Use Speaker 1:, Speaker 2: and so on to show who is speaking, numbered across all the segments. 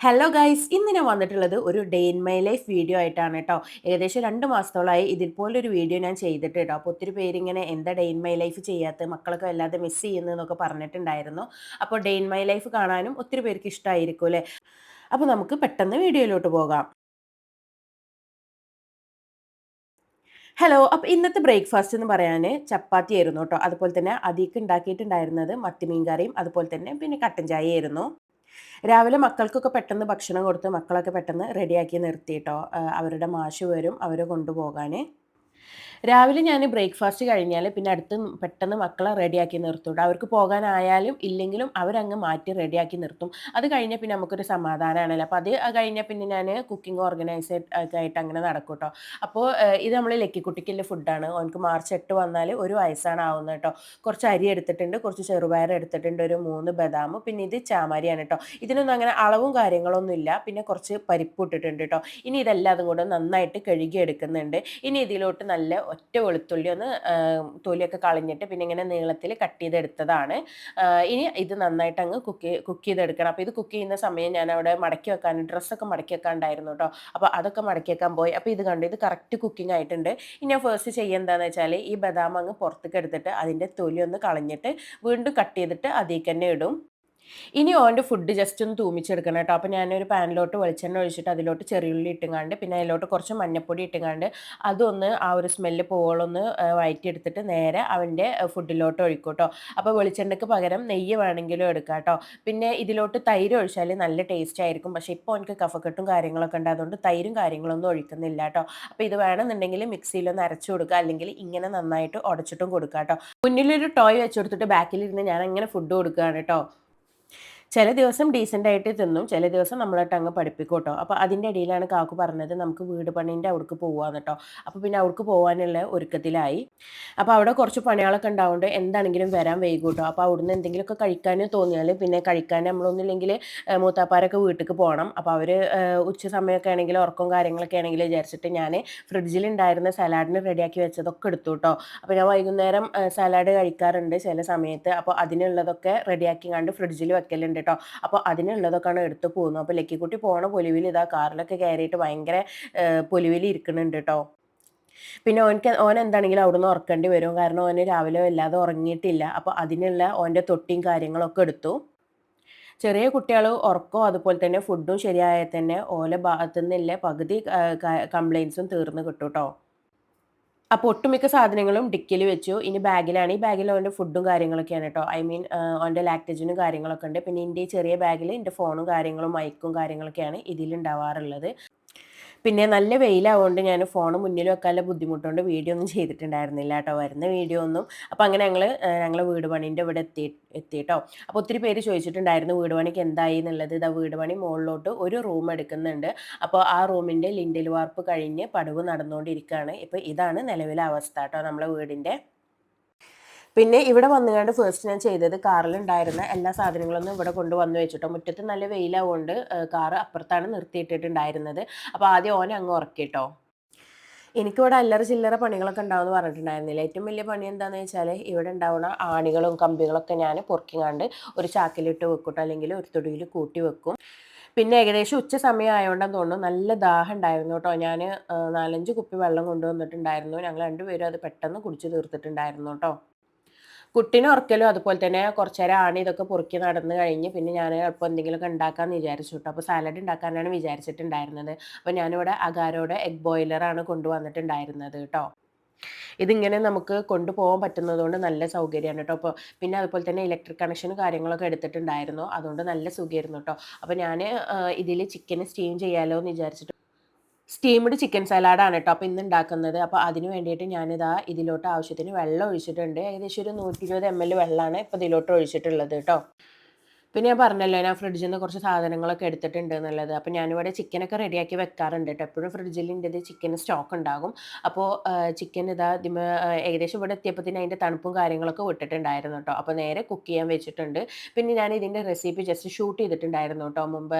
Speaker 1: Hello guys ഇന്ന് ഞാൻ വന്നിട്ടുള്ളത് ഒരു day in my life video ആയിട്ടാണ് കേട്ടോ ഏകദേശം രണ്ട് മാസത്തോളമായി ഇതുപോലൊരു വീഡിയോ ഞാൻ ചെയ്തിട്ട് കേട്ടോ അപ്പോൾ ഒത്തിരി പേരിങ്ങനെ എന്താ ഡേ ഇൻ മൈ ലൈഫ് ചെയ്യാത്ത മക്കളൊക്കെ വല്ലാതെ മിസ് ചെയ്യുന്നു എന്നൊക്കെ പറഞ്ഞിട്ടുണ്ടായിരുന്നു. അപ്പോൾ ഡേ ഇൻ മൈ ലൈഫ് കാണാനും ഒത്തിരി പേർക്ക് ഇഷ്ടമായിരിക്കും അല്ലേ? അപ്പോൾ നമുക്ക് പെട്ടെന്ന് വീഡിയോയിലോട്ട് പോകാം. ഹലോ അപ്പോൾ ഇന്നത്തെ ബ്രേക്ക്ഫാസ്റ്റ് എന്ന് പറയാൻ ചപ്പാത്തി ആയിരുന്നു കേട്ടോ അതുപോലെ തന്നെ അതിക്ക് ഉണ്ടാക്കിയിട്ടുണ്ടായിരുന്നത് മത്തിമീൻ കറിയും അതുപോലെ തന്നെ പിന്നെ കട്ടൻ ചായ ആയിരുന്നു രാവിലെ മക്കൾക്കൊക്കെ പെട്ടെന്ന് ഭക്ഷണം കൊടുത്ത് മക്കളൊക്കെ പെട്ടെന്ന് റെഡിയാക്കി നിർത്തിയിട്ടോ? അവരുടെ മാഷ് വരും അവരെ കൊണ്ടുപോകാൻ രാവിലെ ഞാൻ ബ്രേക്ക്ഫാസ്റ്റ് കഴിഞ്ഞാൽ പിന്നെ അടുത്ത് പെട്ടെന്ന് മക്കളെ റെഡിയാക്കി നിർത്തും. അവർക്ക് പോകാനായാലും ഇല്ലെങ്കിലും അവരങ്ങ് മാറ്റി റെഡിയാക്കി നിർത്തും. അത് കഴിഞ്ഞാൽ പിന്നെ നമുക്കൊരു സമാധാനമാണല്ലോ അപ്പോൾ അത് കഴിഞ്ഞാൽ പിന്നെ ഞാൻ കുക്കിംഗ് ഓർഗനൈസ് ആയിട്ട് അങ്ങനെ നടക്കും കേട്ടോ. അപ്പോൾ ഇത് നമ്മൾ ലക്കിക്കുട്ടിക്കുള്ള ഫുഡാണ്. അവനക്ക് മാർച്ച് എട്ട് വന്നാൽ ഒരു വയസ്സാണ് ആവുന്നത് കേട്ടോ. കുറച്ച് അരി എടുത്തിട്ടുണ്ട് കുറച്ച് ചെറുപയർ എടുത്തിട്ടുണ്ട് ഒരു മൂന്ന് ബദാം പിന്നെ ഇത് ചാമരിയാണ് കേട്ടോ. ഇതിനൊന്നും അങ്ങനെ അളവും കാര്യങ്ങളൊന്നും ഇല്ല. പിന്നെ കുറച്ച് പരിപ്പ് ഇട്ടിട്ടുണ്ട് കേട്ടോ. ഇനി ഇതെല്ലാം അതും കൂടെ നന്നായിട്ട് കഴുകി എടുക്കുന്നുണ്ട് ഇനി ഇതിലോട്ട് നല്ല ഒറ്റ വെളുത്തുള്ളി ഒന്ന് തൊലിയൊക്കെ കളഞ്ഞിട്ട് പിന്നെ ഇങ്ങനെ നീളത്തിൽ കട്ട് ചെയ്തെടുത്തതാണ്. ഇനി ഇത് നന്നായിട്ട് അങ്ങ് കുക്ക് കുക്ക് ചെയ്തെടുക്കണം. അപ്പോൾ ഇത് കുക്ക് ചെയ്യുന്ന സമയം ഞാൻ അവിടെ മടക്കി വെക്കാൻ ഡ്രസ്സൊക്കെ മടക്കി വെക്കാണ്ടായിരുന്നു കേട്ടോ അപ്പോൾ അതൊക്കെ മടക്കി വെക്കാൻ പോയി. അപ്പോൾ ഇത് കണ്ടു ഇത് കറക്റ്റ് കുക്കിംഗ് ആയിട്ടുണ്ട്. ഇനി ഞാൻ ഫസ്റ്റ് എന്താണെന്ന് വെച്ചാൽ ഈ ബദാം അങ്ങ് പുറത്തേക്ക് എടുത്തിട്ട് അതിന്റെ തൊലി ഒന്ന് കളഞ്ഞിട്ട് വീണ്ടും കട്ട് ചെയ്തിട്ട് അതിൽ തന്നെ ഇടും. ഇനി ഓന്റെ ഫുഡ് ജസ്റ്റ് ഒന്ന് തൂമിച്ചെടുക്കണം കേട്ടോ. അപ്പോൾ ഞാനൊരു പാനിലോട്ട് വെളിച്ചെണ്ണ ഒഴിച്ചിട്ട് അതിലോട്ട് ചെറിയുള്ളി ഇട്ടുങ്ങാണ്ട് പിന്നെ അതിലോട്ട് കുറച്ച് മഞ്ഞപ്പൊടി ഇട്ടുങ്ങാണ്ട് അതൊന്ന് ആ ഒരു സ്മെല്ല് പോകളൊന്ന് വയറ്റിയെടുത്തിട്ട് നേരെ അവന്റെ ഫുഡിലോട്ട് ഒഴിക്കും കേട്ടോ അപ്പോൾ വെളിച്ചെണ്ണയ്ക്ക് പകരം നെയ്യ് വേണമെങ്കിലും എടുക്കാം കേട്ടോ. പിന്നെ ഇതിലോട്ട് തൈര് ഒഴിച്ചാൽ നല്ല ടേസ്റ്റ് ആയിരിക്കും. പക്ഷേ ഇപ്പോൾ എനിക്ക് കഫക്കെട്ടും കാര്യങ്ങളൊക്കെ ഉണ്ട്. അതുകൊണ്ട് തൈരും കാര്യങ്ങളൊന്നും ഒഴിക്കുന്നില്ല കേട്ടോ. അപ്പോൾ ഇത് വേണമെന്നുണ്ടെങ്കിൽ മിക്സിയിലൊന്ന് അരച്ചു കൊടുക്കുക. അല്ലെങ്കിൽ ഇങ്ങനെ നന്നായിട്ട് ഉടച്ചിട്ടും കൊടുക്കുക കേട്ടോ. മുന്നിലൊരു ടോയ് വെച്ചു കൊടുത്തിട്ട് ബാക്കിലിരുന്ന് ഞാൻ അങ്ങനെ ഫുഡ് കൊടുക്കുകയാണ് കേട്ടോ. ചില ദിവസം ഡീസന്റ് ആയിട്ട് തിന്നും ചില ദിവസം നമ്മളായിട്ട് അങ്ങ് പഠിപ്പിക്കും കേട്ടോ അപ്പോൾ അതിന്റെ ഇടയിലാണ് കാക്കു പറഞ്ഞത് നമുക്ക് വീട് പണീന്റെ അവിടേക്ക് പോകാമെന്ന് കേട്ടോ അപ്പോൾ പിന്നെ അവിടേക്ക് പോകാനുള്ള ഒരുക്കത്തിലായി. അപ്പോൾ അവിടെ കുറച്ച് പണികളൊക്കെ ഉണ്ടാവുകൊണ്ട് എന്താണെങ്കിലും വരാൻ വൈകും കേട്ടോ അപ്പോൾ അവിടുന്ന് എന്തെങ്കിലുമൊക്കെ കഴിക്കാൻ തോന്നിയാൽ പിന്നെ കഴിക്കാൻ നമ്മളൊന്നുമില്ലെങ്കിൽ മൂത്താപ്പാരൊക്കെ വീട്ടിലേക്ക് പോകണം അപ്പോൾ അവർ ഉച്ച സമയമൊക്കെ ആണെങ്കിൽ ഉറക്കവും കാര്യങ്ങളൊക്കെ ആണെങ്കിൽ വിചാരിച്ചിട്ട് ഞാൻ ഫ്രിഡ്ജിൽ ഉണ്ടായിരുന്ന സലാഡിന് റെഡിയാക്കി വെച്ചതൊക്കെ എടുത്തു കേട്ടോ അപ്പോൾ ഞാൻ വൈകുന്നേരം സലാഡ് കഴിക്കാറുണ്ട് ചില സമയത്ത്. അപ്പോൾ അതിനുള്ളതൊക്കെ റെഡിയാക്കി കണ്ട് ഫ്രിഡ്ജിൽ വെക്കലുണ്ട്. ഉണ്ട് കേട്ടോ അപ്പോൾ അതിനുള്ളതൊക്കെയാണ് എടുത്തു പോകുന്നത്. അപ്പോൾ ലക്കിക്കുട്ടി പോണ പൊലിവിൽ ഇതാ കാറിലൊക്കെ കയറിയിട്ട് ഭയങ്കര പൊലിവിൽ ഇരിക്കുന്നുണ്ട് കേട്ടോ പിന്നെ ഓനക്ക് ഓൻ എന്താണെങ്കിലും അവിടുന്ന് ഉറക്കേണ്ടി വരും. കാരണം ഓന് രാവിലെ വല്ലാതെ ഉറങ്ങിയിട്ടില്ല. അപ്പോൾ അതിനുള്ള ഓന്റെ തൊട്ടിയും കാര്യങ്ങളൊക്കെ എടുത്തു. ചെറിയ കുട്ടികൾ ഉറക്കോ അതുപോലെ തന്നെ ഫുഡും ശരിയായാൽ തന്നെ ഓല ഭാഗത്തു നിന്നില്ല പകുതി കംപ്ലയിൻസും തീർന്ന് കിട്ടും കേട്ടോ അപ്പോൾ ഒട്ടുമിക്ക സാധനങ്ങളും ഡിക്കിൽ വെച്ചു. ഇനി ബാഗിലാണ്. ഈ ബാഗിൽ അവന്റെ ഫുഡും കാര്യങ്ങളൊക്കെയാണ് കേട്ടോ ഐ മീൻ അവന്റെ ലാക്ടേജിനും കാര്യങ്ങളൊക്കെ ഉണ്ട്. പിന്നെ എന്റെ ചെറിയ ബാഗിൽ എന്റെ ഫോണും കാര്യങ്ങളും മൈക്കും കാര്യങ്ങളൊക്കെയാണ് ഇതിലുണ്ടാവാറുള്ളത്. പിന്നെ നല്ല വെയിലാവുകൊണ്ട് ഞാൻ ഫോൺ മുന്നിൽ വെക്കാനുള്ള ബുദ്ധിമുട്ടുകൊണ്ട് വീഡിയോ ഒന്നും ചെയ്തിട്ടുണ്ടായിരുന്നില്ല കേട്ടോ. വരുന്ന വീഡിയോ ഒന്നും. അപ്പോൾ അങ്ങനെ ഞങ്ങൾ ഞങ്ങൾ വീട് പണീന്റെ ഇവിടെ എത്തി എത്തിയിട്ടോ അപ്പോൾ ഒത്തിരി പേര് ചോദിച്ചിട്ടുണ്ടായിരുന്നു വീട് പണിക്ക് എന്തായി എന്നുള്ളത്. ഇതാ വീട് പണി മുകളിലോട്ട് ഒരു റൂം എടുക്കുന്നുണ്ട്. അപ്പോൾ ആ റൂമിന്റെ ലിൻഡിൽ വാർപ്പ് കഴിഞ്ഞ് പടവ് നടന്നുകൊണ്ടിരിക്കുകയാണ് ഇപ്പോൾ ഇതാണ് നിലവിലെ അവസ്ഥ കേട്ടോ നമ്മളെ വീടിന്റെ പിന്നെ ഇവിടെ വന്നുകൊണ്ട് ഫസ്റ്റ് ഞാൻ ചെയ്തത് കാറിലുണ്ടായിരുന്ന എല്ലാ സാധനങ്ങളൊന്നും ഇവിടെ കൊണ്ടുവന്ന് വെച്ചിട്ടോ. മുറ്റത്ത് നല്ല വെയിലാവുകൊണ്ട് കാറ് അപ്പുറത്താണ് നിർത്തിയിട്ടിട്ടുണ്ടായിരുന്നത്. അപ്പോൾ ആദ്യം ഓനെ അങ്ങ് ഉറക്കിട്ടോ. എനിക്കിവിടെ അല്ലറ ചില്ലറ പണികളൊക്കെ ഉണ്ടാവുമെന്ന് പറഞ്ഞിട്ടുണ്ടായിരുന്നില്ല. ഏറ്റവും വലിയ പണി എന്താണെന്ന് വെച്ചാൽ ഇവിടെ ഉണ്ടാവുന്ന ആണികളും കമ്പികളൊക്കെ ഞാൻ പൊറുക്കിങ്ങാണ്ട് ഒരു ചാക്കിലിട്ട് വെക്കൂട്ടോ അല്ലെങ്കിൽ ഒരു തൊടിയിൽ കൂട്ടി വെക്കും. പിന്നെ ഏകദേശം ഉച്ച സമയം ആയതുകൊണ്ടെന്ന് തോന്നുന്നു നല്ല ദാഹം ഉണ്ടായിരുന്നു കേട്ടോ. ഞാൻ നാലഞ്ച് കുപ്പി വെള്ളം കൊണ്ടുവന്നിട്ടുണ്ടായിരുന്നു. ഞങ്ങൾ രണ്ടുപേരും അത് പെട്ടെന്ന് കുടിച്ച് തീർത്തിട്ടുണ്ടായിരുന്നു കേട്ടോ. കുട്ടീനെ ഉറക്കലും അതുപോലെ തന്നെ കുറച്ച് നേരം ആണ് ഇതൊക്കെ പൊറുക്കി നടന്നു കഴിഞ്ഞ് പിന്നെ ഞാൻ എളുപ്പം എന്തെങ്കിലുമൊക്കെ ഉണ്ടാക്കാമെന്ന് വിചാരിച്ചു കേട്ടോ. അപ്പോൾ സാലഡ് ഉണ്ടാക്കാനാണ് വിചാരിച്ചിട്ടുണ്ടായിരുന്നത്. അപ്പോൾ ഞാനിവിടെ അകാരോടെ എഗ് ബോയിലറാണ് കൊണ്ടുവന്നിട്ടുണ്ടായിരുന്നത് കേട്ടോ. ഇതിങ്ങനെ നമുക്ക് കൊണ്ടുപോകാൻ പറ്റുന്നതുകൊണ്ട് നല്ല സൗകര്യമാണ് കേട്ടോ. അപ്പോൾ പിന്നെ അതുപോലെ തന്നെ ഇലക്ട്രിക് കണക്ഷൻ കാര്യങ്ങളൊക്കെ എടുത്തിട്ടുണ്ടായിരുന്നു. അതുകൊണ്ട് നല്ല സുഖമായിരുന്നു കേട്ടോ. അപ്പോൾ ഞാൻ ഇതിൽ ചിക്കൻ സ്റ്റീം ചെയ്യാമല്ലോ എന്ന് വിചാരിച്ചിട്ട് സ്റ്റീംഡ് ചിക്കൻ സലാഡാണ് കേട്ടോ. അപ്പോൾ ഇന്ന് ഉണ്ടാക്കുന്നത് അപ്പോൾ അതിന് വേണ്ടിയിട്ട് ഞാനിതാ ഇതിലോട്ട് ആവശ്യത്തിന് വെള്ളം ഒഴിച്ചിട്ടുണ്ട്. ഏകദേശം ഒരു നൂറ്റി ഇരുപത് എം എൽ വെള്ളമാണ് ഇപ്പോൾ ഇതിലോട്ട് ഒഴിച്ചിട്ടുള്ളത് കേട്ടോ. പിന്നെ ഞാൻ പറഞ്ഞല്ലോ ഞാൻ ഫ്രിഡ്ജിൽ നിന്ന് കുറച്ച് സാധനങ്ങളൊക്കെ എടുത്തിട്ടുണ്ട് എന്നുള്ളത്. അപ്പോൾ ഞാനിവിടെ ചിക്കനൊക്കെ റെഡിയാക്കി വെക്കാറുണ്ട് കേട്ടോ എപ്പോഴും ഫ്രിഡ്ജിൽ എന്റെ ചിക്കൻ സ്റ്റോക്ക് ഉണ്ടാകും അപ്പോൾ ചിക്കൻ ഇതാ ഏകദേശം ഇവിടെ എത്തിയപ്പോൾ തന്നെ അതിന്റെ തണുപ്പും കാര്യങ്ങളൊക്കെ വിട്ടിട്ടുണ്ടായിരുന്നു കേട്ടോ അപ്പോൾ നേരെ കുക്ക് ചെയ്യാൻ വെച്ചിട്ടുണ്ട്. പിന്നെ ഞാൻ ഇതിന്റെ റെസിപ്പി ജസ്റ്റ് ഷൂട്ട് ചെയ്തിട്ടുണ്ടായിരുന്നു കേട്ടോ മുമ്പ്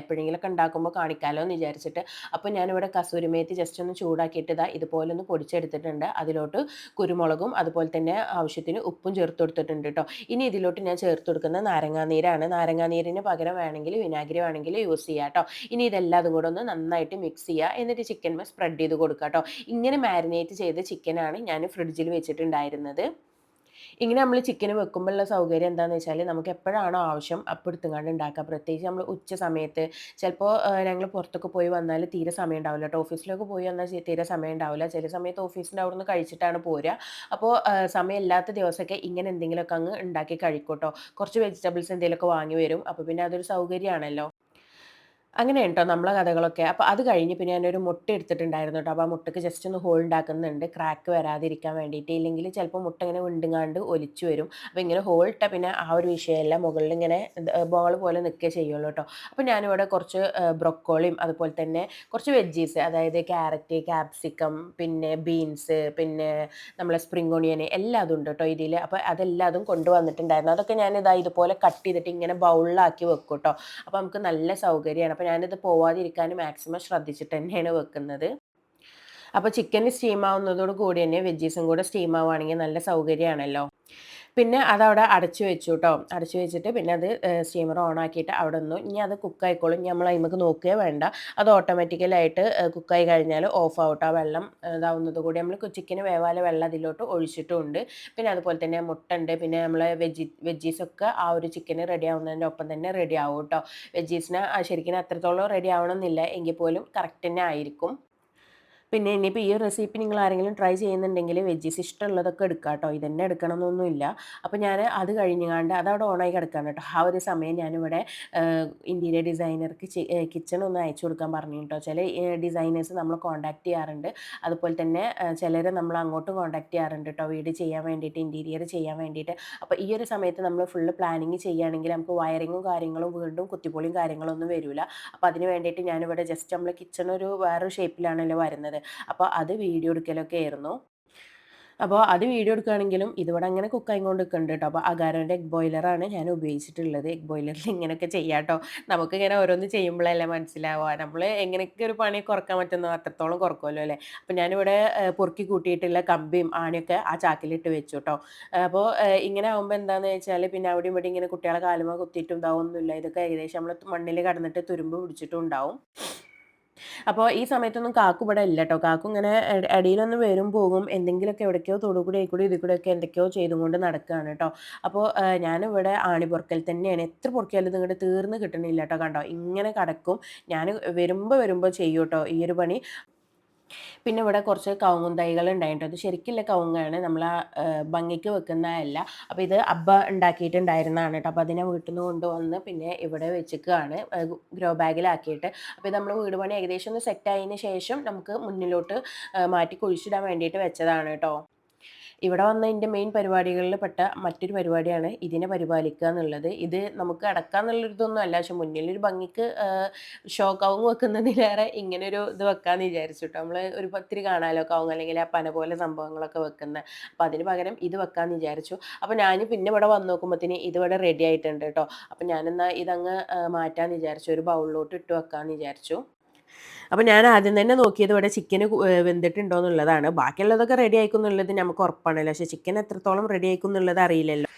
Speaker 1: എപ്പോഴെങ്കിലൊക്കെ ഉണ്ടാക്കുമ്പോൾ കാണിക്കാമല്ലോ എന്ന് വിചാരിച്ചിട്ട്. അപ്പോൾ ഞാനിവിടെ കസൂരിമേത്തി ജസ്റ്റ് ഒന്ന് ചൂടാക്കിയിട്ട് ഇതാ ഇതുപോലെ ഒന്ന് പൊടിച്ചെടുത്തിട്ടുണ്ട്. അതിലോട്ട് കുരുമുളകും അതുപോലെ തന്നെ ആവശ്യത്തിന് ഉപ്പും ചേർത്ത് കൊടുത്തിട്ടുണ്ട് കേട്ടോ ഇനി ഇതിലോട്ട് ഞാൻ ചേർത്ത് കൊടുക്കുന്ന നാരങ്ങാനീര് നീരാണ് നാരങ്ങാനീരിന് പകരം വേണമെങ്കിൽ വിനാഗിരി വേണമെങ്കിൽ യൂസ് ചെയ്യാം കേട്ടോ. ഇനി ഇതെല്ലാം കൂടെ ഒന്ന് നന്നായിട്ട് മിക്സ് ചെയ്യുക. എന്നിട്ട് ചിക്കൻ സ്പ്രെഡ് ചെയ്ത് കൊടുക്കുക കേട്ടോ. ഇങ്ങനെ മാരിനേറ്റ് ചെയ്ത ചിക്കനാണ് ഞാൻ ഫ്രിഡ്ജിൽ വെച്ചിട്ടുണ്ടായിരുന്നത്. ഇങ്ങനെ നമ്മൾ ചിക്കൻ വെക്കുമ്പോഴുള്ള സൗകര്യം എന്താണെന്ന് വെച്ചാൽ നമുക്ക് എപ്പോഴാണോ ആവശ്യം അപ്പോൾ എടുത്തുകൊണ്ട് ഉണ്ടാക്കുക പ്രത്യേകിച്ച് നമ്മൾ ഉച്ച സമയത്ത് ചിലപ്പോൾ ഞങ്ങൾ പുറത്തൊക്കെ പോയി വന്നാൽ തീരെ സമയം ഉണ്ടാവില്ല കേട്ടോ ഓഫീസിലൊക്കെ പോയി വന്നാൽ തീരെ സമയം ഉണ്ടാവില്ല ചില സമയത്ത് ഓഫീസിന്റെ അവിടെ നിന്ന് കഴിച്ചിട്ടാണ് പോരുക അപ്പോൾ സമയമില്ലാത്ത ദിവസമൊക്കെ ഇങ്ങനെ എന്തെങ്കിലുമൊക്കെ അങ്ങ് ഉണ്ടാക്കി കഴിക്കും കേട്ടോ കുറച്ച് വെജിറ്റബിൾസ് എന്തെങ്കിലുമൊക്കെ വാങ്ങി വരും. അപ്പോൾ പിന്നെ അതൊരു സൗകര്യമാണല്ലോ അങ്ങനെ ഉണ്ടോ നമ്മളെ കഥകളൊക്കെ? അപ്പൊ അത് കഴിഞ്ഞ് പിന്നെ ഞാൻ ഒരു മുട്ട എടുത്തിട്ടുണ്ടായിരുന്നു കേട്ടോ അപ്പൊ ആ മുട്ടക്ക് ജസ്റ്റ് ഒന്ന് ഹോൾ ഉണ്ടാക്കുന്നുണ്ട് ക്രാക്ക് വരാതിരിക്കാൻ വേണ്ടിയിട്ട്. ഇല്ലെങ്കിൽ ചിലപ്പോൾ മുട്ട ഇങ്ങനെ വിണ്ടുങ്ങാണ്ട് ഒലിച്ചു വരും. അപ്പൊ ഇങ്ങനെ ഹോൾ പിന്നെ ആ ഒരു വിഷയമല്ല മുകളിൽ ഇങ്ങനെ ബോൾ പോലെ നിൽക്കുക ചെയ്യുള്ളൂ കേട്ടോ അപ്പൊ ഞാനിവിടെ കുറച്ച് ബ്രൊക്കോളിയും അതുപോലെ തന്നെ കുറച്ച് വെജീസ് അതായത് ക്യാരറ്റ് ക്യാപ്സിക്കം പിന്നെ ബീൻസ് പിന്നെ നമ്മളെ സ്പ്രിംഗ് ഓണിയൻ എല്ലാം അതും ഉണ്ട് കേട്ടോ ഇതിൽ അപ്പോൾ അതെല്ലാതും കൊണ്ടുവന്നിട്ടുണ്ടായിരുന്നു. അതൊക്കെ ഞാൻ ഇതാ ഇതുപോലെ കട്ട് ചെയ്തിട്ട് ഇങ്ങനെ ബൗളിലാക്കി വെക്കും കേട്ടോ അപ്പൊ നമുക്ക് നല്ല സൗകര്യമാണ്. അപ്പോൾ ഞാനിത് പോവാതിരിക്കാൻ മാക്സിമം ശ്രദ്ധിച്ചിട്ട് തന്നെയാണ് വെക്കുന്നത്. അപ്പോൾ ചിക്കൻ സ്റ്റീം ആവുന്നതോട് കൂടി തന്നെ വെജീസും കൂടെ സ്റ്റീം ആവുകയാണെങ്കിൽ നല്ല സൗകര്യമാണല്ലോ. പിന്നെ അതവിടെ അടച്ചു വെച്ചു കേട്ടോ അടച്ചു വെച്ചിട്ട് പിന്നെ അത് സ്റ്റീമർ ഓൺ ആക്കിയിട്ട് അവിടെ നിന്നു. ഇനി അത് കുക്കായിക്കോളും നമ്മൾ അതിമക്ക് നോക്കുകയോ വേണ്ട. അത് ഓട്ടോമാറ്റിക്കലായിട്ട് കുക്കായി കഴിഞ്ഞാൽ ഓഫ് ആവട്ടോ ആ വെള്ളം ഇതാവുന്നത് കൂടി നമ്മൾ ചിക്കന് വേവാലെ വെള്ളം അതിലോട്ട് ഒഴിച്ചിട്ടുണ്ട്. പിന്നെ അതുപോലെ തന്നെ മുട്ട ഉണ്ട്. പിന്നെ നമ്മൾ വെജി വെജീസൊക്കെ ആ ഒരു ചിക്കന് റെഡി ആവുന്നതിന്റെ ഒപ്പം തന്നെ റെഡി ആവും കേട്ടോ വെജീസിന് ശരിക്കും അത്രത്തോളം റെഡി ആവണമെന്നില്ല എങ്കിൽ പോലും കറക്റ്റ് തന്നെ ആയിരിക്കും. പിന്നെ ഇനിയിപ്പോൾ ഈ റെസിപ്പി നിങ്ങൾ ആരെങ്കിലും ട്രൈ ചെയ്യുന്നുണ്ടെങ്കിൽ വെജീസ് ഇഷ്ടമുള്ളതൊക്കെ എടുക്കാം കേട്ടോ ഇതന്നെ എടുക്കണമെന്നൊന്നുമില്ല. അപ്പോൾ ഞാൻ അത് കഴിഞ്ഞാണ്ട് അതവിടെ ഓണായി കിടക്കുകയാണ് കേട്ടോ ആ ഒരു സമയം ഞാനിവിടെ ഇന്റീരിയർ ഡിസൈനർക്ക് കിച്ചൺ ഒന്ന് അയച്ചു കൊടുക്കാൻ പറഞ്ഞു കേട്ടോ ചില ഡിസൈനേഴ്സ് നമ്മൾ കോൺടാക്ട് ചെയ്യാറുണ്ട്. അതുപോലെ തന്നെ ചിലർ നമ്മൾ അങ്ങോട്ട് കോൺടാക്ട് ചെയ്യാറുണ്ട് കേട്ടോ വീട് ചെയ്യാൻ വേണ്ടിയിട്ട് ഇന്റീരിയർ ചെയ്യാൻ വേണ്ടിയിട്ട്. അപ്പോൾ ഈ ഒരു സമയത്ത് നമ്മൾ ഫുള്ള് പ്ലാനിങ് ചെയ്യുകയാണെങ്കിൽ നമുക്ക് വയറിങ്ങും കാര്യങ്ങളും വീണ്ടും കുത്തിപ്പൊളിയും കാര്യങ്ങളൊന്നും വരില്ല അപ്പോൾ അതിന് വേണ്ടിയിട്ട് ഞാനിവിടെ ജസ്റ്റ് നമ്മൾ കിച്ചൺ ഒരു വേറൊരു ഷേപ്പിലാണല്ലോ വരുന്നത്. അപ്പോൾ അത് വീഡിയോ എടുക്കലൊക്കെ ആയിരുന്നു. അപ്പോൾ അത് വീഡിയോ എടുക്കുകയാണെങ്കിലും ഇതിവിടെ അങ്ങനെ കുക്ക് കൊണ്ട് നിൽക്കുന്നുണ്ട് കേട്ടോ അപ്പോൾ അഗാരോന്റെ എഗ് ബോയിലറാണ് ഞാൻ ഉപയോഗിച്ചിട്ടുള്ളത്. എഗ് ബോയിലറിൽ ഇങ്ങനെയൊക്കെ ചെയ്യാം കേട്ടോ നമുക്കിങ്ങനെ ഓരോന്ന് ചെയ്യുമ്പോഴല്ലേ മനസ്സിലാവുക. നമ്മൾ എങ്ങനെയൊക്കെ ഒരു പണി കുറയ്ക്കാൻ പറ്റുന്നോ അത്രത്തോളം കുറക്കുമല്ലോ അല്ലേ? അപ്പോൾ ഞാനിവിടെ പൊറുക്കി കൂട്ടിയിട്ടുള്ള കമ്പിയും ആണിയൊക്കെ ആ ചാക്കിലിട്ട് വെച്ചു കേട്ടോ അപ്പോൾ ഇങ്ങനെ ആകുമ്പോൾ എന്താണെന്ന് വെച്ചാൽ പിന്നെ അവിടെ ഇവിടെ ഇങ്ങനെ കുട്ടികളെ കാലുമ കുത്തിയിട്ടും ഇതാവൊന്നുമില്ല ഇതൊക്കെ ഏകദേശം നമ്മൾ മണ്ണിൽ കടന്നിട്ട് തുരുമ്പ് പിടിച്ചിട്ടും ഉണ്ടാവും. അപ്പോൾ ഈ സമയത്തൊന്നും കാക്കു ഇവിടെ ഇല്ല കേട്ടോ കാക്കു ഇങ്ങനെ ഇടയിലൊന്ന് വരും പോകും എന്തെങ്കിലുമൊക്കെ എവിടേക്കോ തൊടു കൂടി ഇതിൽ കൂടെ ഒക്കെ എന്തൊക്കെയോ ചെയ്തുകൊണ്ട് നടക്കുകയാണ് കേട്ടോ അപ്പോൾ ഞാനിവിടെ ആണി പൊറുക്കൽ തന്നെയാണ്. എത്ര പൊറക്കിയാലും നിങ്ങളുടെ തീർന്ന് കിട്ടണില്ല കേട്ടോ കണ്ടോ? ഇങ്ങനെ കടക്കും. ഞാൻ വരുമ്പോൾ വരുമ്പോൾ ചെയ്യും കേട്ടോ ഈ ഒരു പണി. പിന്നെ ഇവിടെ കുറച്ച് കവുങ്ങും തൈകൾ ഉണ്ടായിട്ടുണ്ട്. അത് ശരിക്കുള്ള കവുങ്ങാണ്. നമ്മൾ ആ ഭംഗിക്ക് വെക്കുന്നതല്ല. അപ്പോൾ ഇത് അബ്ബ ഉണ്ടാക്കിയിട്ടുണ്ടായിരുന്നതാണ് കേട്ടോ. അപ്പോൾ അതിനെ വീട്ടിൽ നിന്ന് കൊണ്ടുവന്ന് പിന്നെ ഇവിടെ വെച്ചിക്കുകയാണ് ഗ്രോ ബാഗിലാക്കിയിട്ട്. അപ്പോൾ ഇത് നമ്മൾ വീട് പണി ഏകദേശം ഒന്ന് സെറ്റ് ആയതിന് ശേഷം നമുക്ക് മുന്നിലോട്ട് മാറ്റി കുഴിച്ചിടാൻ വേണ്ടിയിട്ട് വെച്ചതാണ് കേട്ടോ. ഇവിടെ വന്ന എന്റെ മെയിൻ പരിപാടികളിൽ പെട്ട മറ്റൊരു പരിപാടിയാണ് ഇതിനെ പരിപാലിക്കുക എന്നുള്ളത്. ഇത് നമുക്ക് അടക്കുക എന്നുള്ളൊരിതൊന്നും അല്ല. പക്ഷെ മുന്നിലൊരു ഭംഗിക്ക് ഷോ കവുങ്ങ് വെക്കുന്നതിലേറെ ഇങ്ങനൊരു ഇത് വെക്കാന്ന് വിചാരിച്ചു കേട്ടോ നമ്മൾ ഒരു ഒത്തിരി കാണാലോ കവുങ്ങ് അല്ലെങ്കിൽ ആ പന പോലെ സംഭവങ്ങളൊക്കെ വെക്കുന്നത് അപ്പം അതിന് പകരം ഇത് വെക്കാന്ന് വിചാരിച്ചു. അപ്പോൾ ഞാൻ പിന്നെ ഇവിടെ വന്ന് നോക്കുമ്പോഴത്തേന് ഇതിവിടെ റെഡി ആയിട്ടുണ്ട് കേട്ടോ അപ്പം ഞാനെന്നാൽ ഇതങ്ങ് മാറ്റാമെന്ന് വിചാരിച്ചു. ഒരു ബൗളിലോട്ട് ഇട്ട് വെക്കാമെന്ന് വിചാരിച്ചു. അപ്പോൾ ഞാൻ ആദ്യം തന്നെ നോക്കിയത് ഇവിടെ ചിക്കന് വെന്തിട്ടുണ്ടോ എന്നുള്ളതാണ്. ബാക്കിയുള്ളതൊക്കെ റെഡി ആയിക്കുന്നുള്ളത് നമുക്ക് ഉറപ്പാണല്ലോ. പക്ഷേ ചിക്കൻ എത്രത്തോളം റെഡി ആയിക്കുന്നുള്ളത് അറിയില്ലല്ലോ.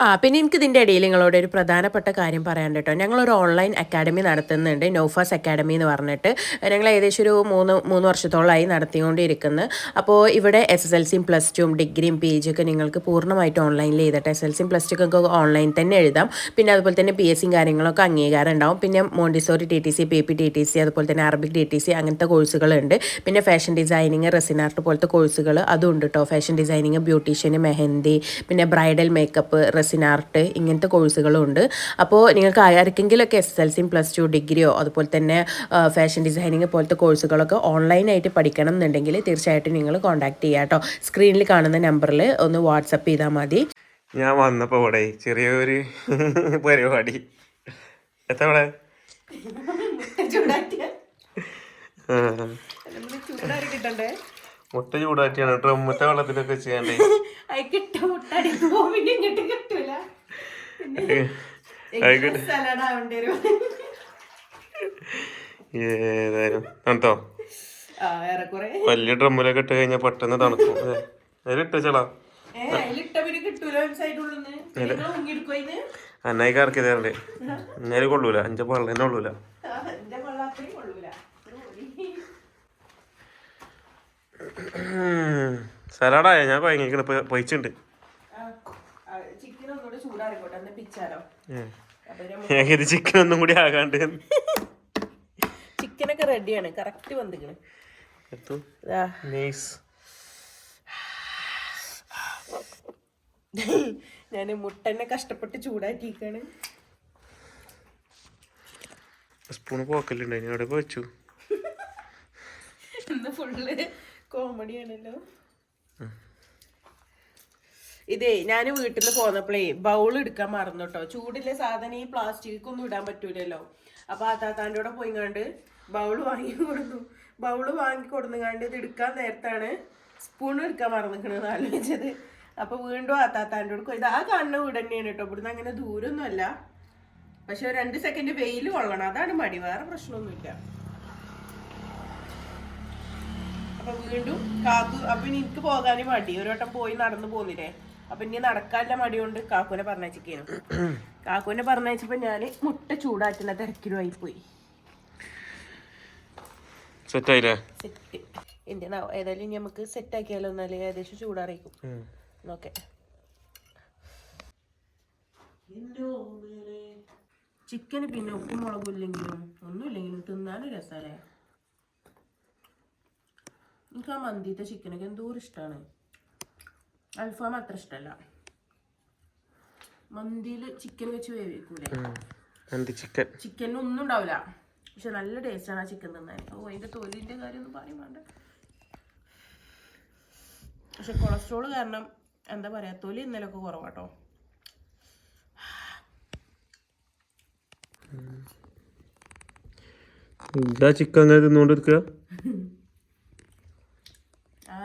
Speaker 1: ആ പിന്നെ എനിക്ക് ഇതിന്റെ ഇടയിൽ നിങ്ങളോട് ഒരു പ്രധാനപ്പെട്ട കാര്യം പറയാൻ കേട്ടോ. ഞങ്ങളൊരു ഓൺലൈൻ അക്കാഡമി നടത്തുന്നുണ്ട് നോഫാസ് അക്കാഡമി എന്ന് പറഞ്ഞിട്ട്. ഞങ്ങൾ ഏകദേശം ഒരു മൂന്ന് മൂന്ന് വർഷത്തോളമായി നടത്തിക്കൊണ്ടിരിക്കുന്നത് അപ്പോൾ ഇവിടെ എസ് എസ് എൽ സിയും പ്ലസ് ടുവും ഡിഗ്രിയും പി ഒക്കെ നിങ്ങൾക്ക് പൂർണമായിട്ട് ഓൺലൈനിൽ ചെയ്തിട്ട് എസ് എൽ സിയും പ്ലസ് ടു ഒക്കെ ഓൺലൈൻ തന്നെ എഴുതാം. പിന്നെ അതുപോലെ തന്നെ പി എസ് സിയും കാര്യങ്ങളൊക്കെ അംഗീകാരം ഉണ്ടാവും. പിന്നെ Montessori T T C P P T T C അതുപോലെ തന്നെ അറബിക് ടി ടി സി അങ്ങനത്തെ കോഴ്സുകളുണ്ട് പിന്നെ ഫാഷൻ ഡിസൈനിങ് റെസിൻ ആർട്ട് പോലത്തെ കോഴ്സുകൾ അതും ഉണ്ട് കേട്ടോ. ഫാഷൻ ഡിസൈനിങ് ബ്യൂട്ടീഷ്യന് മെഹന്തി പിന്നെ ബ്രൈഡൽ മേക്കപ്പ് റെസിൻ ആർട്ട് ഇങ്ങനത്തെ കോഴ്സുകളും ഉണ്ട് അപ്പോൾ നിങ്ങൾക്ക് ആർക്കെങ്കിലൊക്കെ എസ് എൽ സിയും പ്ലസ് ടു ഡിഗ്രിയോ അതുപോലെ തന്നെ ഫാഷൻ ഡിസൈനിങ് പോലത്തെ കോഴ്സുകളൊക്കെ ഓൺലൈനായിട്ട് പഠിക്കണം എന്നുണ്ടെങ്കിൽ തീർച്ചയായിട്ടും നിങ്ങൾ കോൺടാക്ട് ചെയ്യുക കേട്ടോ. സ്ക്രീനിൽ കാണുന്ന നമ്പറിൽ ഒന്ന് വാട്സപ്പ് ചെയ്താൽ മതി.
Speaker 2: ഞാൻ വന്നപ്പോൾ ഇവിടെ ചെറിയൊരു പരിപാടി. എത്ര ഇവിടെ? ആ. മുട്ട ചൂടാറ്റിയാണ്. ഡ്രമ്മത്തെ വെള്ളത്തിലൊക്കെ ചെയ്യണ്ടേ ഏതായാലും. തണുത്തോ വലിയ ഡ്രമ്മിലൊക്കെ ഇട്ട് കഴിഞ്ഞാൽ പെട്ടെന്ന് തണുക്കും. അതിൽ ഇട്ടേച്ചാളാ അന്നായി കറക്കി തരണ്ടേ എന്നാലും കൊള്ളൂല. അഞ്ച വെള്ളം തന്നെ കൊള്ളൂല
Speaker 1: എന്റെ വെള്ളം അത്രയും കൊള്ളൂല അത്ര മതി.
Speaker 2: സലാഡായ? ഞാൻ കൊയങ്ങിക്കണ് പൊയിച്ചുണ്ട് ഇത് ചിക്കൻ ഒന്നും കൂടി ആകാണ്ട്.
Speaker 1: ചിക്കനൊക്കെ റെഡിയാണ് കറക്റ്റ് വന്നിക്കണ്. ഞാൻ മുട്ടനെ കഷ്ടപ്പെട്ട് ചൂടാക്കിക്കാണ്
Speaker 2: സ്പൂണ് പോക്കല്ലുണ്ട് അതിന് അവിടെ വെച്ചു
Speaker 1: ഇന്ന് ഫുള്ള് കോമഡി ആണല്ലോ ഇതേ ഞാൻ വീട്ടിൽ നിന്ന് പോന്നപ്പോഴേ ബൗൾ എടുക്കാൻ മറന്നു കേട്ടോ ചൂടിലെ സാധനം ഈ പ്ലാസ്റ്റിക് ഒന്നും ഇടാൻ പറ്റൂലല്ലോ. അപ്പൊ ആ താത്താന്റെ കൂടെ പോയിങ്ങാണ്ട് ബൗൾ വാങ്ങി കൊടുത്തു ബൗൾ വാങ്ങി കൊടുന്നുകാണ്ട് ഇത് എടുക്കാൻ നേരത്താണ് സ്പൂൺ എടുക്കാൻ മറന്നിക്കണെന്ന് ആലോചിച്ചത്. അപ്പൊ വീണ്ടും ആ താത്താന്റെ കൂടെ പോയി. ഇത് ആ കാണുന്ന വീട് തന്നെയാണ് കേട്ടോ. ഇവിടുന്ന് അങ്ങനെ ദൂരൊന്നുമല്ല. പക്ഷെ രണ്ട് സെക്കൻഡ് വെയിൽ കൊള്ളണം. അതാണ് മടി. വേറെ പ്രശ്നമൊന്നുമില്ല. അപ്പൊ വീണ്ടും കാക്കു അപ്പൊ ഇനി എനിക്ക് പോകാനും മടി. ഒരു വട്ടം പോയി നടന്നു പോന്നില്ലേ. അപ്പൊ ഇനി നടക്കാനുള്ള മടി കൊണ്ട് കാക്കുനെ പറഞ്ഞയച്ചിരിക്കുന്നു കാക്കുനെ പറഞ്ഞയച്ചപ്പോ ഞാൻ മുട്ട ചൂടാറ്റുന്ന തിരക്കിലുമായി പോയി.
Speaker 2: സെറ്റായില്ലേ?
Speaker 1: സെറ്റ്. എന്തിനാ ഏതായാലും ഇനി നമുക്ക് സെറ്റ് ആക്കിയാലോ എന്നാൽ ഏകദേശം ചൂടാറിയിക്കും. ഓക്കെ. ചിക്കന് പിന്നെ ഉപ്പും മുളകും ഇല്ലെങ്കിലും ഒന്നുമില്ലെങ്കിലും തിന്നാനും രസമല്ലേ? എനിക്ക് ആ മന്തിത്തെ ചിക്കനൊക്കെ എന്തോരം ഇഷ്ടമാണ് അൽഫാം അത്ര ഇഷ്ടമല്ല മന്തിയിൽ ചിക്കൻ വെച്ച് വേവിക്കൂലേ?
Speaker 2: എന്ത് ചിക്കൻ
Speaker 1: ചിക്കനിൽ ഒന്നും ഉണ്ടാവില്ല പക്ഷെ നല്ല ടേസ്റ്റാണ് ആ ചിക്കൻ തിന്നാൻ. ഓ അതിന്റെ തൊലിന്റെ കാര്യമൊന്നും പറയും വേണ്ട. പക്ഷെ കൊളസ്ട്രോൾ കാരണം എന്താ പറയാ തൊലി ഇന്നലൊക്കെ കുറവാട്ടോ.
Speaker 2: ചിക്കൻ അങ്ങനെ ഇരിക്കുക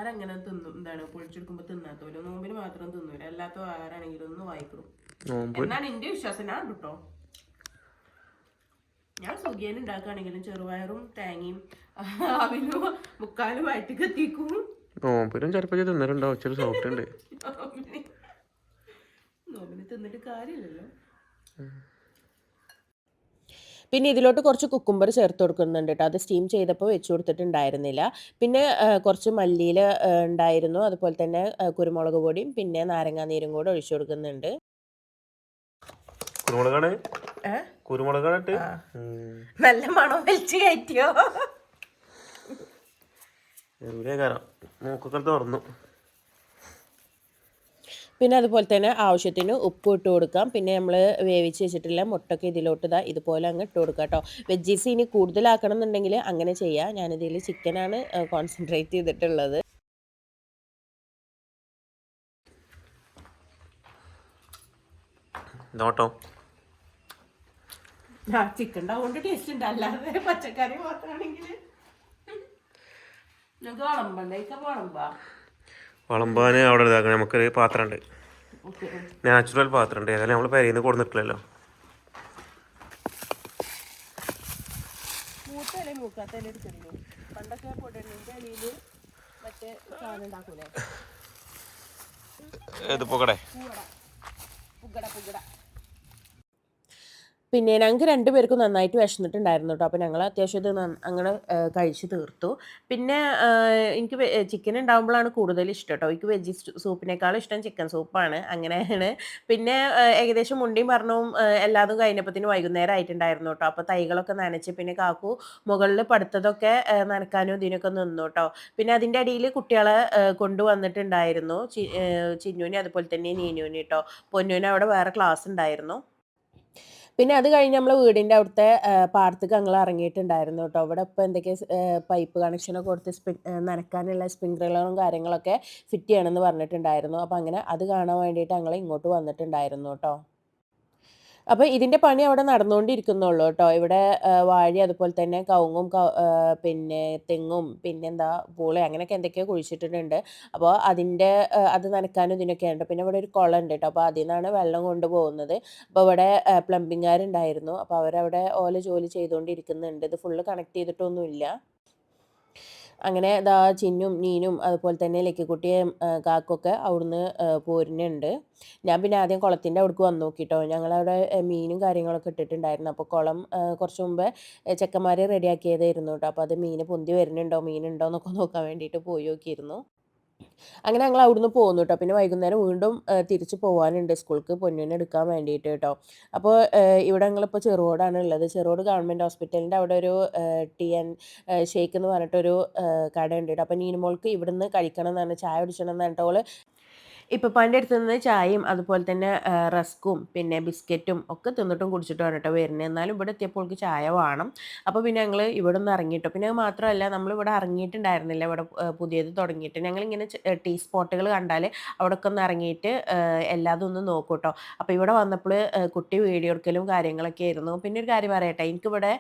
Speaker 1: ആരങ്ങനെ തിന്നും എന്താണ് പൊളിച്ചെടുക്കുമ്പോൾ തിന്നാത്തവര് നോമ്പിന് മാത്രം തിന്നൂല. അല്ലാത്ത ആരാണെങ്കിലും ഒന്ന്
Speaker 2: വായിക്കും.
Speaker 1: എന്നാണ് എന്റെ വിശ്വാസം. ഞാൻ കിട്ടോ ഞാൻ സുഖിയൻ ഉണ്ടാക്കുകയാണെങ്കിലും ചെറുപയറും തേങ്ങയും അവിലും മുക്കാലും വയറ്റി കത്തിക്കും
Speaker 2: നോമ്പിനും ചെറുപ്പം തിന്നിട്ടുണ്ടോ ഇച്ചിരി സോഫ്റ്റ് ഉണ്ട്.
Speaker 1: നോമ്പിന് തിന്നിട്ട് കാര്യമില്ലല്ലോ. പിന്നെ ഇതിലോട്ട് കുറച്ച് കുക്കുംബർ ചേർത്ത് കൊടുക്കുന്നുണ്ട് കേട്ടോ അത് സ്റ്റീം ചെയ്തപ്പോൾ വെച്ച് കൊടുത്തിട്ടുണ്ടായിരുന്നില്ല. പിന്നെ കുറച്ച് മല്ലിയിൽ ഉണ്ടായിരുന്നു. അതുപോലെ തന്നെ കുരുമുളക് പൊടിയും പിന്നെ നാരങ്ങാ നീരും കൂടെ ഒഴിച്ചു കൊടുക്കുന്നുണ്ട്.
Speaker 2: കുരുമുളകാണ്?
Speaker 1: നല്ല മണം വലിച്ചു കയറ്റിയോ?
Speaker 2: എവിടെയാ മൂക്കൊക്കെ തുറന്നു.
Speaker 1: പിന്നെ അതുപോലെ തന്നെ ആവശ്യത്തിന് ഉപ്പ് ഇട്ട് കൊടുക്കാം. പിന്നെ നമ്മൾ വേവിച്ച് വെച്ചിട്ടുള്ള മുട്ടൊക്കെ ഇതിലോട്ട് ഇതാ ഇതുപോലെ അങ്ങ് ഇട്ട് കൊടുക്കാം കേട്ടോ. വെജീസ് ഇനി കൂടുതലാക്കണം എന്നുണ്ടെങ്കിൽ അങ്ങനെ ചെയ്യാം. ഞാനിതിൽ ചിക്കനാണ് കോൺസെൻട്രേറ്റ് ചെയ്തിട്ടുള്ളത്.
Speaker 2: നോട്ടോ
Speaker 1: ചിക്കൻ ടേസ്റ്റ് ഉണ്ട്. അല്ലാതെ പച്ചക്കറി മാത്രമാണെങ്കിൽ ഞങ്ങൾക്ക് വളമ്പണ്ടേക്ക വളമ്പാ
Speaker 2: വളമ്പാൻ അവിടെ ഇതാക്കണം. നമുക്കൊരു പാത്രം ഉണ്ട്
Speaker 1: ഓക്കെ.
Speaker 2: നാച്ചുറൽ പാത്രം ഉണ്ട് ഏതായാലും നമ്മൾ പെരയിൽ നിന്ന് കൊടുത്തിട്ടില്ലല്ലോ പോകടെ
Speaker 1: പുകട പുകട പിന്നെ ഞങ്ങൾക്ക് രണ്ടുപേർക്കും നന്നായിട്ട് വിശന്നിട്ടുണ്ടായിരുന്നു കേട്ടോ അപ്പോൾ ഞങ്ങൾ അത്യാവശ്യം ഇത് അങ്ങനെ കഴിച്ച് തീർത്തു. പിന്നെ എനിക്ക് ചിക്കൻ ഉണ്ടാകുമ്പോഴാണ് കൂടുതൽ ഇഷ്ടം കേട്ടോ എനിക്ക് വെജി സൂപ്പിനേക്കാളും ഇഷ്ടം ചിക്കൻ സൂപ്പാണ് അങ്ങനെയാണ്. പിന്നെ ഏകദേശം മുണ്ടിയും പറഞ്ഞും എല്ലാതും കഴിഞ്ഞപ്പത്തിന് വൈകുന്നേരം ആയിട്ടുണ്ടായിരുന്നു കേട്ടോ അപ്പോൾ തൈകളൊക്കെ നനച്ച് പിന്നെ കാക്കു മുകളിൽ പടുത്തതൊക്കെ നനക്കാനും ഇതിനൊക്കെ നിന്നു കേട്ടോ പിന്നെ അതിന്റെ അടിയിൽ കുട്ടികളെ കൊണ്ടുവന്നിട്ടുണ്ടായിരുന്നു. ചിന്നുവിനെ അതുപോലെ തന്നെ നീനുവിനെ കേട്ടോ പൊന്നുവിന് അവിടെ വേറെ ക്ലാസ് ഉണ്ടായിരുന്നു പിന്നെ അത് കഴിഞ്ഞ് നമ്മൾ വീടിന്റെ അവിടുത്തെ പാടത്തേക്ക് ഞങ്ങൾ ഇറങ്ങിയിട്ടുണ്ടായിരുന്നു കേട്ടോ. അവിടെ ഇപ്പോൾ എന്തൊക്കെ പൈപ്പ് കണക്ഷനൊക്കെ കൊടുത്ത് സ്പ്രി നനക്കാനുള്ള സ്പ്രിങ്ക്ലറും കാര്യങ്ങളൊക്കെ ഫിറ്റ് ചെയ്യണമെന്ന് പറഞ്ഞിട്ടുണ്ടായിരുന്നു. അപ്പോൾ അങ്ങനെ അത് കാണാൻ വേണ്ടിയിട്ട് ഞങ്ങൾ ഇങ്ങോട്ട് വന്നിട്ടുണ്ടായിരുന്നു കേട്ടോ. അപ്പോൾ ഇതിന്റെ പണി അവിടെ നടന്നുകൊണ്ടിരിക്കുന്നുള്ളൂ കേട്ടോ. ഇവിടെ വാഴ അതുപോലെ തന്നെ കവുങ്ങും പിന്നെ തെങ്ങും പിന്നെന്താ പൂള അങ്ങനെയൊക്കെ എന്തൊക്കെയോ കുഴിച്ചിട്ടിട്ടുണ്ട്. അപ്പോൾ അതിന്റെ അത് നനക്കാനും ഇതിനൊക്കെ ഉണ്ട്. പിന്നെ ഇവിടെ ഒരു കുളം ഉണ്ട് കേട്ടോ. അപ്പോൾ അതിൽ നിന്നാണ് വെള്ളം കൊണ്ടുപോകുന്നത്. അപ്പോൾ ഇവിടെ പ്ലംബിങ്ങുകാരുണ്ടായിരുന്നു അപ്പോൾ അവരവിടെ ഓല ജോലി ചെയ്തുകൊണ്ടിരിക്കുന്നുണ്ട്. ഇത് ഫുള്ള് കണക്ട് ചെയ്തിട്ടൊന്നുമില്ല. അങ്ങനെ ദാ ചിന്നും നീനും അതുപോലെ തന്നെ ലക്കിക്കുട്ടിയും കാക്കൊക്കെ അവിടുന്ന് പോരുന്നുണ്ട്. ഞാൻ പിന്നെ ആദ്യം കുളത്തിന്റെ അവിടേക്ക് വന്നു നോക്കിട്ടോ. ഞങ്ങളവിടെ മീനും കാര്യങ്ങളൊക്കെ ഇട്ടിട്ടുണ്ടായിരുന്നു. അപ്പോൾ കുളം കുറച്ച് മുമ്പ് ചെക്കന്മാർ റെഡിയാക്കിയതായിരുന്നു കേട്ടോ. അപ്പോൾ അത് മീൻ പൊന്തി വരുന്നുണ്ടോ മീനുണ്ടോ എന്നൊക്കെ നോക്കാൻ വേണ്ടിയിട്ട് പോയി നോക്കിയിരുന്നു. അങ്ങനെ ഞങ്ങൾ അവിടുന്ന് പോകുന്നു കേട്ടോ പിന്നെ വൈകുന്നേരം വീണ്ടും തിരിച്ചു പോകാനുണ്ട് സ്കൂൾക്ക് പൊന്നുവിനെ എടുക്കാൻ വേണ്ടിയിട്ട് കേട്ടോ അപ്പോൾ ഇവിടെ ഞങ്ങളിപ്പോൾ ചെറുകോടാണ് ഉള്ളത്. ചെറുകോട് ഗവൺമെന്റ് ഹോസ്പിറ്റലിന്റെ അവിടെ ഒരു ടി എൻ ഷേക്ക് എന്ന് പറഞ്ഞിട്ടൊരു കട കടയുണ്ട് കേട്ടോ അപ്പോൾ നീനുമോൾക്ക് ഇവിടുന്ന് കഴിക്കണം എന്നാണ് ചായ കുടിക്കണം എന്ന് പറഞ്ഞിട്ട് ഇപ്പപ്പാന്റെ അടുത്ത് നിന്ന് ചായയും അതുപോലെ തന്നെ റസ്കും റസ്ക്കും പിന്നെ ബിസ്ക്കറ്റും ഒക്കെ തിന്നിട്ടും കുടിച്ചിട്ടും കേട്ടോ വരുന്നത് എന്നാലും ഇവിടെ എത്തിയപ്പോൾ ചായ വേണം. അപ്പോൾ പിന്നെ ഞങ്ങൾ ഇവിടെ നിന്ന് ഇറങ്ങിയിട്ടോ. പിന്നെ മാത്രമല്ല നമ്മൾ ഇവിടെ ഇറങ്ങിയിട്ടുണ്ടായിരുന്നില്ല. ഇവിടെ പുതിയത് തുടങ്ങിയിട്ട്. ഞങ്ങളിങ്ങനെ ടീ സ്പോട്ടുകൾ കണ്ടാൽ അവിടെയൊക്കെ ഒന്ന് ഇറങ്ങിയിട്ട് എല്ലാതും ഒന്ന് നോക്കും കേട്ടോ അപ്പോൾ ഇവിടെ വന്നപ്പോൾ കുട്ടി വീഡിയോ എടുക്കലും കാര്യങ്ങളൊക്കെ ആയിരുന്നു. പിന്നെ ഒരു കാര്യം പറയട്ടെ. എനിക്കിവിടെ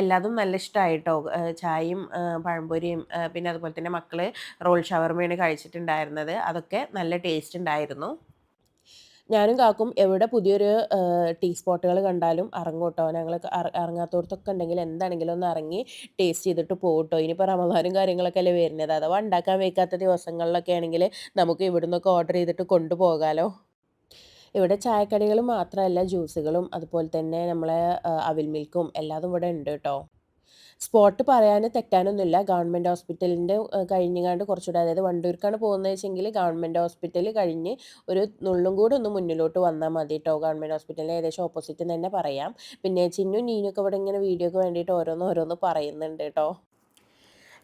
Speaker 1: എല്ലാതും നല്ല ഇഷ്ടമായിട്ടോ ചായയും പഴംപൊരിയും പിന്നെ അതുപോലെ തന്നെ മക്കൾ റോൾ ഷവർമയാണ് കഴിച്ചിട്ടുണ്ടായിരുന്നത്. അതൊക്കെ നല്ല ടേസ്റ്റ് ഉണ്ടായിരുന്നു. ഞാനും കാക്കും എവിടെ പുതിയൊരു ടീ സ്പോട്ടുകൾ കണ്ടാലും ഇറങ്ങൂട്ടോ ഞങ്ങൾ ഇറങ്ങാത്തോടത്തൊക്കെ ഉണ്ടെങ്കിൽ എന്താണെങ്കിലും ഒന്ന് ഇറങ്ങി ടേസ്റ്റ് ചെയ്തിട്ട് പോകട്ടോ കേട്ടോ ഇനിയിപ്പോൾ റമദാനും കാര്യങ്ങളൊക്കെ അല്ലേ വരുന്നത്. അഥവാ ഉണ്ടാക്കാൻ വയ്ക്കാത്ത ദിവസങ്ങളിലൊക്കെ ആണെങ്കിൽ നമുക്ക് ഇവിടുന്നൊക്കെ ഓർഡർ ചെയ്തിട്ട് കൊണ്ടുപോകാലോ. ഇവിടെ ചായക്കടികൾ മാത്രമല്ല ജ്യൂസുകളും അതുപോലെ തന്നെ നമ്മളെ അവിൽ മിൽക്കും എല്ലാതും ഇവിടെ ഉണ്ട് കേട്ടോ. സ്പോട്ട് പറയാൻ തെറ്റാനൊന്നുമില്ല. ഗവൺമെന്റ് ഹോസ്പിറ്റലിന്റെ കഴിഞ്ഞാണ്ട് കുറച്ചുകൂടെ അതായത് വണ്ടൂർക്കാണ് പോകുന്നത് വെച്ചെങ്കിൽ ഗവൺമെന്റ് ഹോസ്പിറ്റൽ കഴിഞ്ഞ് ഒരു നുള്ളും കൂടെ ഒന്ന് മുന്നിലോട്ട് വന്നാൽ മതി കേട്ടോ ഗവൺമെന്റ് ഹോസ്പിറ്റലിന്റെ ഏകദേശം ഓപ്പോസിറ്റ് തന്നെ പറയാം. പിന്നെ ചിന്നു നീനൊക്കെ ഇവിടെ ഇങ്ങനെ വീഡിയോക്ക് വേണ്ടിയിട്ട് ഓരോന്ന് ഓരോന്ന് പറയുന്നുണ്ട് കേട്ടോ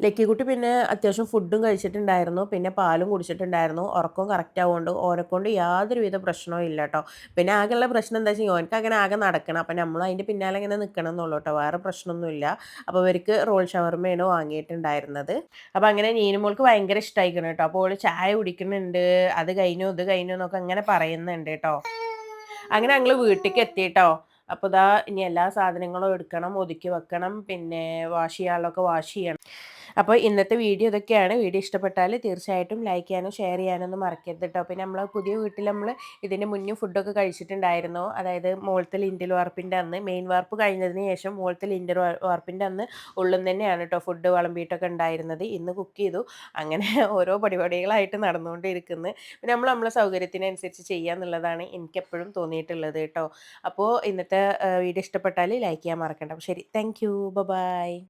Speaker 1: ലക്കിക്കുട്ടി പിന്നെ അത്യാവശ്യം ഫുഡും കഴിച്ചിട്ടുണ്ടായിരുന്നു. പിന്നെ പാലും കുടിച്ചിട്ടുണ്ടായിരുന്നു. ഉറക്കവും കറക്റ്റ് ആവുകൊണ്ട് ഓനെക്കൊണ്ട് യാതൊരുവിധ പ്രശ്നവും ഇല്ല കേട്ടോ പിന്നെ ആകെയുള്ള പ്രശ്നം എന്താ വെച്ചാൽ ഓനക്ക് അങ്ങനെ ആകെ നടക്കണം. അപ്പം നമ്മൾ അതിന്റെ പിന്നാലെ ഇങ്ങനെ നിൽക്കണം എന്നുള്ളൂ കേട്ടോ വേറെ പ്രശ്നമൊന്നുമില്ല അപ്പോൾ ഇവർക്ക് റോൾ ഷവർമയാണ് വാങ്ങിയിട്ടുണ്ടായിരുന്നത്. അപ്പോൾ അങ്ങനെ നീനുമോൾക്ക് ഭയങ്കര ഇഷ്ടമായിക്കണം കേട്ടോ അപ്പോൾ ഓൾ ചായ കുടിക്കുന്നുണ്ട്. അത് കഴിഞ്ഞു ഇത് കഴിഞ്ഞു എന്നൊക്കെ അങ്ങനെ പറയുന്നുണ്ട് കേട്ടോ അങ്ങനെ ഞങ്ങൾ വീട്ടിലേക്ക് എത്തിയിട്ടോ അപ്പോൾ ഇതാ ഇനി എല്ലാ സാധനങ്ങളും എടുക്കണം ഒതുക്കി വെക്കണം പിന്നെ വാഷ് ചെയ്യാനുള്ളതൊക്കെ വാഷ് ചെയ്യണം. അപ്പോൾ ഇന്നത്തെ വീഡിയോ ഇതൊക്കെയാണ്. വീഡിയോ ഇഷ്ടപ്പെട്ടാൽ തീർച്ചയായിട്ടും ലൈക്ക് ചെയ്യാനും ഷെയർ ചെയ്യാനും ഒന്നും മറക്കരുത് കേട്ടോ പിന്നെ നമ്മൾ പുതിയ വീട്ടിൽ നമ്മൾ ഇതിന്റെ മുന്നേ ഫുഡൊക്കെ കഴിച്ചിട്ടുണ്ടായിരുന്നു. അതായത് മോളത്തെ ലിൻഡൽ വാർപ്പിന്റെ അന്ന് മെയിൻ വാർപ്പ് കഴിഞ്ഞതിന് ശേഷം മോളത്തെ ലിൻഡൽ വാർപ്പിന്റെ അന്ന് ഉള്ളിൽ തന്നെയാണ് കേട്ടോ ഫുഡ് വിളമ്പിയിട്ടൊക്കെ ഉണ്ടായിരുന്നത്. ഇന്ന് കുക്ക് ചെയ്തു. അങ്ങനെ ഓരോ പടിപടികളായിട്ട് നടന്നുകൊണ്ടിരിക്കുന്നത് പിന്നെ നമ്മൾ നമ്മളെ സൗകര്യത്തിനനുസരിച്ച് ചെയ്യുക എന്നുള്ളതാണ് എനിക്കെപ്പോഴും തോന്നിയിട്ടുള്ളത് കേട്ടോ അപ്പോൾ ഇന്നത്തെ വീഡിയോ ഇഷ്ടപ്പെട്ടാൽ ലൈക്ക് ചെയ്യാൻ മറക്കണ്ട. ശരി താങ്ക് യു ബൈ